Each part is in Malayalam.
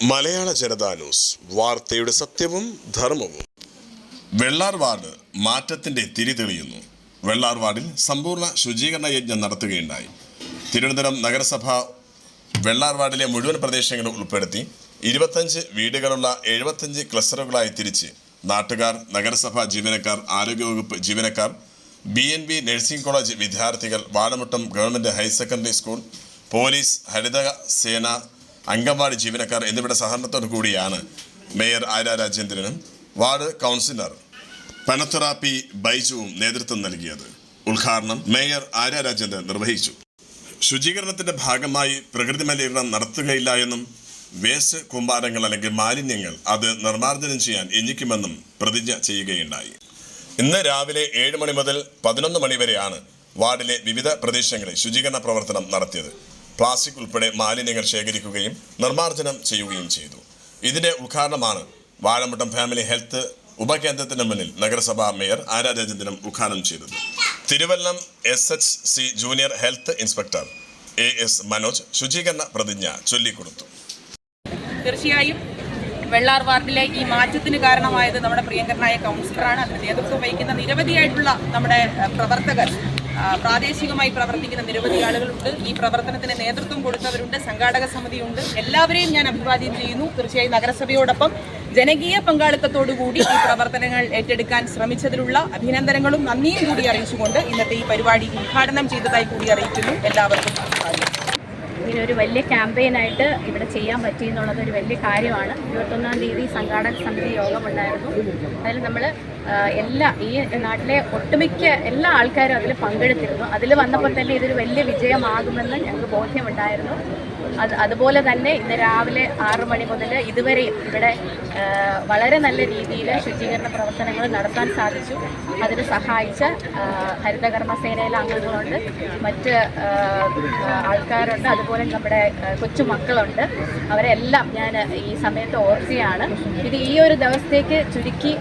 മലയാള ജനതാ ന്യൂസ് വാർത്തയുടെ സത്യവും ധർമ്മവും. വെള്ളാർ വാർഡ് മാറ്റത്തിന്റെ തിരി തെളിയുന്നു വെള്ളാർ വാർഡിൽ സമ്പൂർണ ശുചീകരണ യജ്ഞം നടത്തുകയുണ്ടായി. തിരുവനന്തപുരം നഗരസഭ വെള്ളാർ വാർഡിലെ മുഴുവൻ പ്രദേശങ്ങളും ഉൾപ്പെടുത്തി ഇരുപത്തഞ്ച് വീടുകളുള്ള എഴുപത്തഞ്ച് ക്ലസ്റ്ററുകളായി തിരിച്ച് നാട്ടുകാർ നഗരസഭാ ജീവനക്കാർ ആരോഗ്യവകുപ്പ് ജീവനക്കാർ B N B nursing college വിദ്യാർത്ഥികൾ Vazhamuttam government higher secondary school police Haritha Sena anganwadi ജീവനക്കാർ എന്നിവരുടെ സഹകരണത്തോടു കൂടിയാണ് മേയർ ആര രാജേന്ദ്രനും വാർഡ് കൗൺസിലർ പനത്തുറ പി ബൈജുവും നേതൃത്വം നൽകിയത്. ഉദ്ഘാടനം മേയർ ആര രാജേന്ദ്രൻ നിർവഹിച്ചു. ശുചീകരണത്തിന്റെ ഭാഗമായി പ്രകൃതി മലിനീകരണം നടത്തുകയില്ല എന്നും വേസ്റ്റ് കുമ്പാരങ്ങൾ അല്ലെങ്കിൽ മാലിന്യങ്ങൾ അത് നിർമ്മാർജനം ചെയ്യാൻ എഞ്ഞിക്കുമെന്നും പ്രതിജ്ഞ ചെയ്യുകയുണ്ടായി. ഇന്ന് രാവിലെ ഏഴ് മണി മുതൽ പതിനൊന്ന് മണി വരെയാണ് വാർഡിലെ വിവിധ പ്രദേശങ്ങളിൽ ശുചീകരണ പ്രവർത്തനം നടത്തിയത്. പ്ലാസ്റ്റിക് ഉൾപ്പെടെ മാലിന്യങ്ങൾ ശേഖരിക്കുകയും നിർമ്മാർജനം ചെയ്യുകയും ചെയ്തു. ഇതിന്റെ ഉദ്ഘാടനമാണ് വാഴമുട്ടം ഫാമിലി ഹെൽത്ത് ഉപകേന്ദ്രത്തിന് മുന്നിൽ നഗരസഭാ മേയർ ആര്യ രാജേന്ദ്രൻ ഉദ്ഘാടനം ചെയ്തത്. Thiruvallam S H C junior health inspector A S Manoj ശുചീകരണ പ്രതിജ്ഞ ചൊല്ലിക്കൊടുത്തു. തീർച്ചയായും വെള്ളാർ വാർഡിലെ ഈ മാറ്റത്തിന് കാരണമായത് നമ്മുടെ പ്രിയങ്കരനായ കൗൺസിലറാണ് അതിന് നേതൃത്വം വഹിക്കുന്ന നിരവധിയായിട്ടുള്ള നമ്മുടെ പ്രവർത്തകർ പ്രാദേശികമായി പ്രവർത്തിക്കുന്ന നിരവധി ആളുകളുണ്ട്. ഈ പ്രവർത്തനത്തിന് നേതൃത്വം കൊടുത്തവരുണ്ട് സംഘാടക സമിതിയുണ്ട്. എല്ലാവരെയും ഞാൻ അഭിവാദ്യം ചെയ്യുന്നു. തീർച്ചയായും നഗരസഭയോടൊപ്പം ജനകീയ പങ്കാളിത്തത്തോടുകൂടി ഈ പ്രവർത്തനങ്ങൾ ഏറ്റെടുക്കാൻ ശ്രമിച്ചതിലുള്ള അഭിനന്ദനങ്ങളും നന്ദിയും കൂടി അറിയിച്ചുകൊണ്ട് ഇന്നത്തെ ഈ പരിപാടി ഉദ്ഘാടനം ചെയ്തതായി കൂടി അറിയിക്കുന്നു. എല്ലാവർക്കും ഒരു വലിയ ക്യാമ്പയിനായിട്ട് ഇവിടെ ചെയ്യാൻ പറ്റി എന്നുള്ളത് ഒരു വലിയ കാര്യമാണ്. ഇരുപത്തൊന്നാം തീയതി സംഘാടക സമിതി യോഗമുണ്ടായിരുന്നു അതിൽ നമ്മൾ എല്ലാ ഈ നാട്ടിലെ ഒട്ടുമിക്ക എല്ലാ ആൾക്കാരും അതിൽ പങ്കെടുത്തിരുന്നു. അതിൽ വന്നപ്പോൾ തന്നെ ഇതൊരു വലിയ വിജയമാകുമെന്ന് ഞങ്ങൾക്ക് ബോധ്യമുണ്ടായിരുന്നു അത് അതുപോലെ തന്നെ ഇന്ന് രാവിലെ ആറ് മണി മുതൽ ഇതുവരെയും ഇവിടെ വളരെ നല്ല രീതിയിൽ ശുചീകരണ പ്രവർത്തനങ്ങൾ നടത്താൻ സാധിച്ചു. അതിന് സഹായിച്ച ഹരിതകർമ്മസേനയിലെ അംഗങ്ങളുണ്ട്. മറ്റ് ആൾക്കാരുണ്ട്. അതുപോലെ നമ്മുടെ കൊച്ചു കൊച്ചുമക്കളുണ്ട് അവരെല്ലാം ഞാൻ ഈ സമയത്ത് ഓർക്കുകയാണ്. ഇത് ഈ ഒരു ദിവസത്തേക്ക് ചുരുക്കി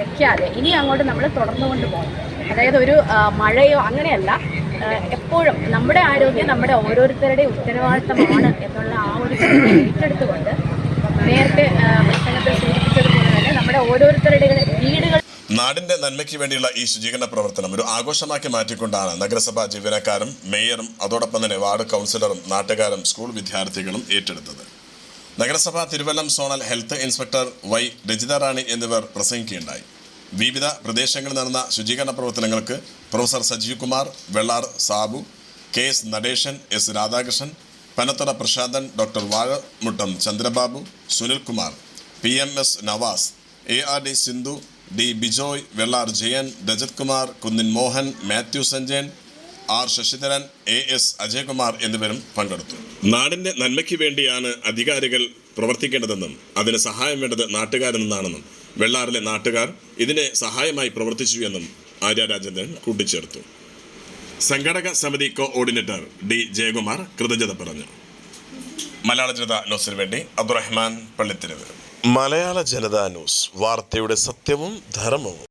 വെക്കാതെ ഇനി അങ്ങോട്ട് നമ്മൾ തുടർന്നുകൊണ്ട് പോകും അതായത് ഒരു മഴയോ അങ്ങനെയല്ല. എപ്പോഴും നമ്മുടെ ആരോഗ്യം നമ്മുടെ ഓരോരുത്തരുടെയും ഉത്തരവാദിത്തമാണ് എന്നുള്ള ആ ഒരു ഏറ്റെടുത്തുകൊണ്ട് നേരത്തെ പ്രസംഗത്തിൽ സൂചിപ്പിച്ചതുപോലെ തന്നെ നമ്മുടെ ഓരോരുത്തരുടെയും വീടുകൾ നാടിന്റെ നന്മയ്ക്ക് വേണ്ടിയുള്ള ഈ ശുചീകരണ പ്രവർത്തനം ഒരു ആഘോഷമാക്കി മാറ്റിക്കൊണ്ടാണ് നഗരസഭാ ജീവനക്കാരും മേയറും അതോടൊപ്പം തന്നെ വാർഡ് കൗൺസിലറും നാട്ടുകാരും സ്കൂൾ വിദ്യാർത്ഥികളും ഏറ്റെടുത്തത്. നഗരസഭ Thiruvallam zonal health inspector Y Rajitha Rani എന്നിവർ പ്രസംഗിക്കുകയുണ്ടായി. വിവിധ പ്രദേശങ്ങളിൽ നടന്ന ശുചീകരണ പ്രവർത്തനങ്ങൾക്ക് professor Sajeev Kumar Vellar Sabu K S Natesan S Radhakrishnan Panathara Prasanthan doctor Vazhamuttam Chandrababu Sunilkumar P M S Navas A R D Sindhu D Bijoy Vellar Jayan Rajath Kumar Kunnin Mohan Mathew Sanjayan R Sasidharan A S Ajayakumar എന്നിവരും പങ്കെടുത്തു. നാടിന്റെ നന്മയ്ക്ക് വേണ്ടിയാണ് അധികാരികൾ പ്രവർത്തിക്കേണ്ടതെന്നും അതിന് സഹായം വേണ്ടത് നാട്ടുകാരിൽ നിന്നാണെന്നും വെള്ളാറിലെ നാട്ടുകാർ ഇതിനെ സഹായമായി പ്രവർത്തിച്ചു എന്നും ആര്യ രാജേന്ദ്രൻ കൂട്ടിച്ചേർത്തു. സംഘടക സമിതി കോഓർഡിനേറ്റർ ഡി ജയകുമാർ കൃതജ്ഞത പറഞ്ഞു. മലയാള ജനത ന്യൂസിന് വേണ്ടി അബ്ദുറഹ്മാൻ പള്ളിത്തിരവ് മലയാള ജനതാ ന്യൂസ് വാർത്തയുടെ സത്യവും ധർമ്മവും.